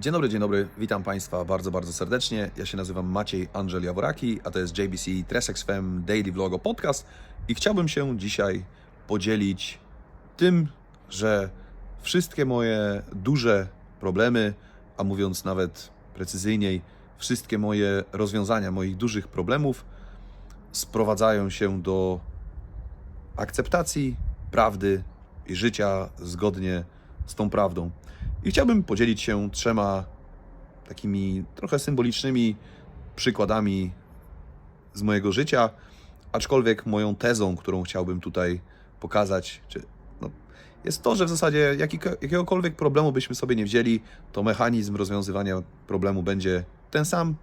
Dzień dobry, dzień dobry, witam Państwa bardzo, bardzo serdecznie. Ja się nazywam Maciej Angel Jaworaki, a to jest JBC Tresex Fem Daily Vlogo Podcast i chciałbym się dzisiaj podzielić tym, że wszystkie moje duże problemy, a mówiąc nawet precyzyjniej, wszystkie moje rozwiązania moich dużych problemów sprowadzają się do akceptacji prawdy i życia zgodnie z tą prawdą. I chciałbym podzielić się trzema takimi trochę symbolicznymi przykładami z mojego życia, aczkolwiek moją tezą, którą chciałbym tutaj pokazać, czy, no, jest to, że w zasadzie jaki, jakiegokolwiek problemu byśmy sobie nie wzięli, to mechanizm rozwiązywania problemu będzie ten sam.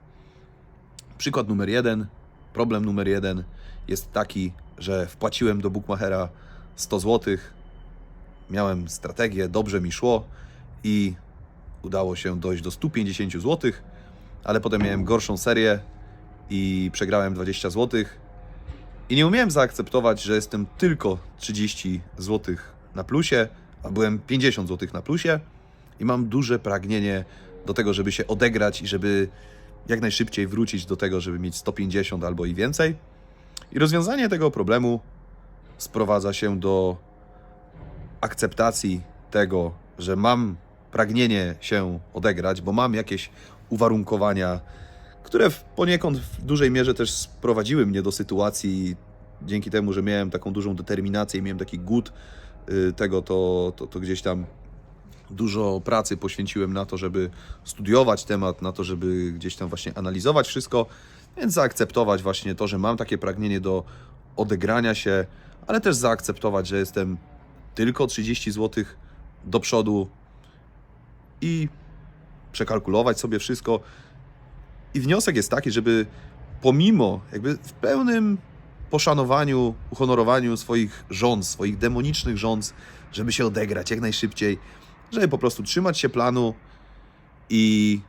Przykład numer jeden, problem numer jeden jest taki, że wpłaciłem do Bookmachera 100 zł, miałem strategię, dobrze mi szło i udało się dojść do 150 zł, ale potem miałem gorszą serię i przegrałem 20 zł i nie umiałem zaakceptować, że jestem tylko 30 zł na plusie, a byłem 50 zł na plusie i mam duże pragnienie do tego, żeby się odegrać i żeby jak najszybciej wrócić do tego, żeby mieć 150 albo i więcej. I rozwiązanie tego problemu sprowadza się do akceptacji tego, że mam pragnienie się odegrać, bo mam jakieś uwarunkowania, które poniekąd w dużej mierze też sprowadziły mnie do sytuacji, dzięki temu, że miałem taką dużą determinację i miałem taki głód y, tego, to, to, to gdzieś tam dużo pracy poświęciłem na to, żeby studiować temat, na to, żeby gdzieś tam właśnie analizować wszystko, więc zaakceptować właśnie to, że mam takie pragnienie do odegrania się, ale też zaakceptować, że jestem tylko 30 zł do przodu i przekalkulować sobie wszystko. I wniosek jest taki, żeby pomimo jakby w pełnym poszanowaniu, uhonorowaniu swoich rząd, swoich demonicznych rząd, żeby się odegrać jak najszybciej, żeby po prostu trzymać się planu i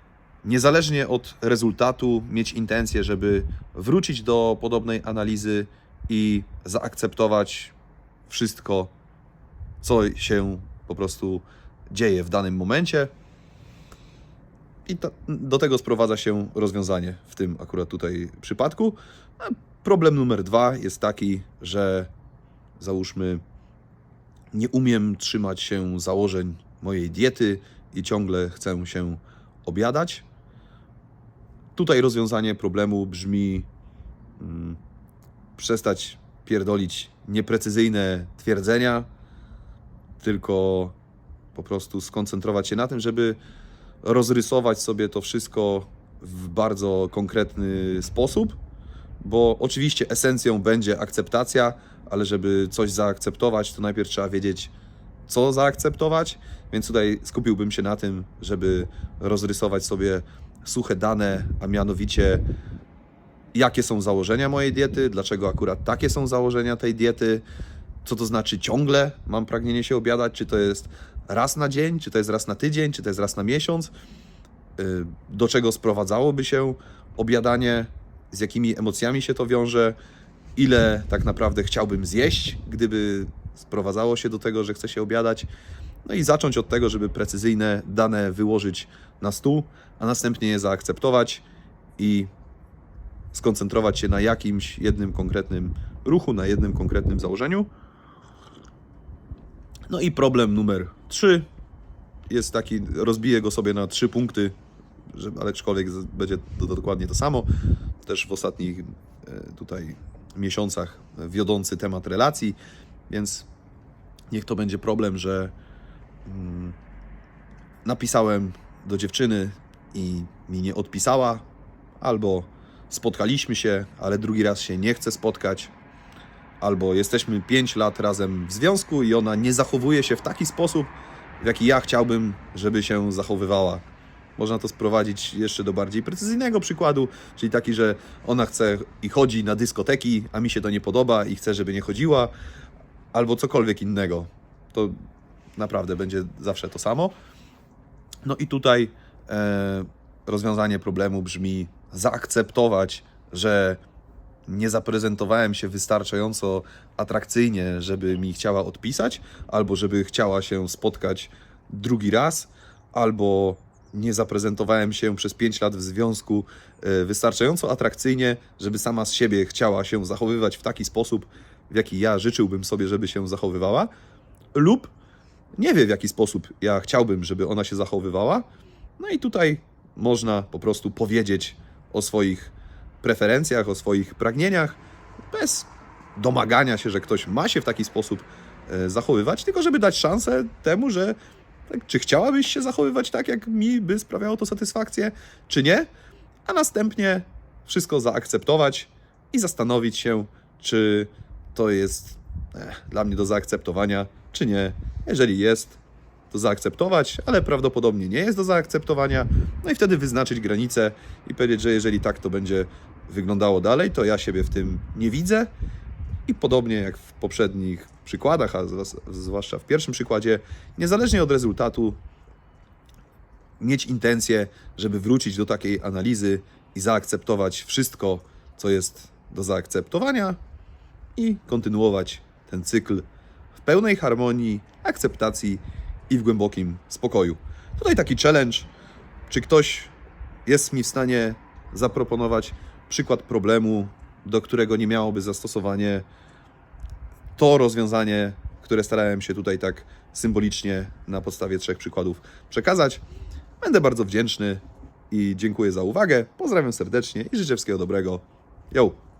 niezależnie od rezultatu mieć intencję, żeby wrócić do podobnej analizy i zaakceptować wszystko, co się po prostu dzieje w danym momencie. I to, do tego sprowadza się rozwiązanie w tym akurat tutaj przypadku. Problem numer dwa jest taki, że załóżmy, nie umiem trzymać się założeń mojej diety i ciągle chcę się obiadać. Tutaj rozwiązanie problemu brzmi mm, przestać pierdolić nieprecyzyjne twierdzenia, tylko po prostu skoncentrować się na tym, żeby rozrysować sobie to wszystko w bardzo konkretny sposób, bo oczywiście esencją będzie akceptacja, ale żeby coś zaakceptować, to najpierw trzeba wiedzieć, co zaakceptować, więc tutaj skupiłbym się na tym, żeby rozrysować sobie suche dane, a mianowicie jakie są założenia mojej diety, dlaczego akurat takie są założenia tej diety, co to znaczy ciągle mam pragnienie się obiadać, czy to jest raz na dzień, czy to jest raz na tydzień, czy to jest raz na miesiąc, y, do czego sprowadzałoby się obiadanie, z jakimi emocjami się to wiąże, ile tak naprawdę chciałbym zjeść, gdyby sprowadzało się do tego, że chcę się obiadać. No i zacząć od tego, żeby precyzyjne dane wyłożyć na stół, a następnie je zaakceptować i skoncentrować się na jakimś jednym konkretnym ruchu, na jednym konkretnym założeniu. No i problem numer 3 jest taki, rozbiję go sobie na trzy punkty, że, ale aczkolwiek będzie to dokładnie to samo. Też w ostatnich e, tutaj miesiącach wiodący temat relacji, więc niech to będzie problem, że mm, napisałem do dziewczyny i mi nie odpisała, albo spotkaliśmy się, ale drugi raz się nie chce spotkać, albo jesteśmy 5 lat razem w związku i ona nie zachowuje się w taki sposób, w jaki ja chciałbym, żeby się zachowywała. Można to sprowadzić jeszcze do bardziej precyzyjnego przykładu, czyli taki, że ona chce i chodzi na dyskoteki, a mi się to nie podoba i chce, żeby nie chodziła, albo cokolwiek innego. To naprawdę będzie zawsze to samo. No i tutaj e, rozwiązanie problemu brzmi zaakceptować, że nie zaprezentowałem się wystarczająco atrakcyjnie, żeby mi chciała odpisać, albo żeby chciała się spotkać drugi raz, albo nie zaprezentowałem się przez 5 lat w związku e, wystarczająco atrakcyjnie, żeby sama z siebie chciała się zachowywać w taki sposób, w jaki ja życzyłbym sobie, żeby się zachowywała, lub nie wie, w jaki sposób ja chciałbym, żeby ona się zachowywała. No i tutaj można po prostu powiedzieć o swoich preferencjach, o swoich pragnieniach, bez domagania się, że ktoś ma się w taki sposób e, zachowywać, tylko żeby dać szansę temu, że tak, czy chciałabyś się zachowywać tak, jak mi by sprawiało to satysfakcję, czy nie, a następnie wszystko zaakceptować i zastanowić się, czy to jest eh, dla mnie do zaakceptowania, czy nie. Jeżeli jest, to zaakceptować, ale prawdopodobnie nie jest do zaakceptowania. No i wtedy wyznaczyć granice i powiedzieć, że jeżeli tak to będzie wyglądało dalej, to ja siebie w tym nie widzę. I podobnie jak w poprzednich przykładach, a zwłaszcza w pierwszym przykładzie, niezależnie od rezultatu, mieć intencję, żeby wrócić do takiej analizy i zaakceptować wszystko, co jest do zaakceptowania, i kontynuować ten cykl w pełnej harmonii, akceptacji i w głębokim spokoju. Tutaj taki challenge, czy ktoś jest mi w stanie zaproponować przykład problemu, do którego nie miałoby zastosowanie to rozwiązanie, które starałem się tutaj tak symbolicznie na podstawie trzech przykładów przekazać. Będę bardzo wdzięczny i dziękuję za uwagę. Pozdrawiam serdecznie i życzę wszystkiego dobrego. Yo!